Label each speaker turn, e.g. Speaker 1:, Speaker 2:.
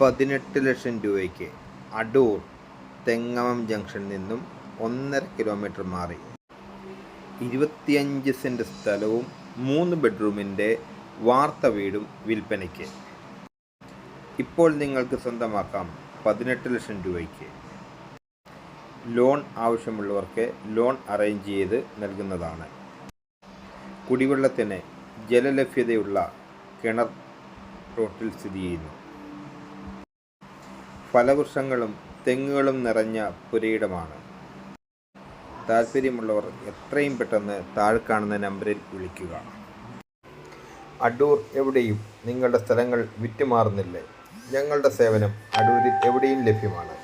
Speaker 1: പതിനെട്ട് ലക്ഷം രൂപയ്ക്ക് അടൂർ തെങ്ങമം ജംഗ്ഷനിൽ നിന്നും ഒന്നര കിലോമീറ്റർ മാറി. ഇരുപത്തിയഞ്ച് സെന്റ് സ്ഥലവും മൂന്ന് ബെഡ്റൂമിന്റെ വാർത്ത വീടും വിൽപ്പനയ്ക്ക്. ഇപ്പോൾ നിങ്ങൾക്ക് സ്വന്തമാക്കാം പതിനെട്ട് ലക്ഷം രൂപയ്ക്ക്. ലോൺ ആവശ്യമുള്ളവർക്ക് ലോൺ അറേഞ്ച് ചെയ്ത് നൽകുന്നതാണ്. കുടിവെള്ളത്തിന് ജലലഭ്യതയുള്ള കിണർ റോട്ടിൽ സ്ഥിതി ചെയ്യുന്നു. ഫലവൃക്ഷങ്ങളും തെങ്ങുകളും നിറഞ്ഞ പുരയിടമാണ്. താല്പര്യമുള്ളവർ എത്രയും പെട്ടെന്ന് താഴെ കാണുന്ന നമ്പറിൽ വിളിക്കുക. അടൂർ എവിടെയും നിങ്ങളുടെ സ്ഥലങ്ങൾ വിറ്റുമാറുന്നില്ലേ? ഞങ്ങളുടെ സേവനം അടൂരിൽ എവിടെയും ലഭ്യമാണ്.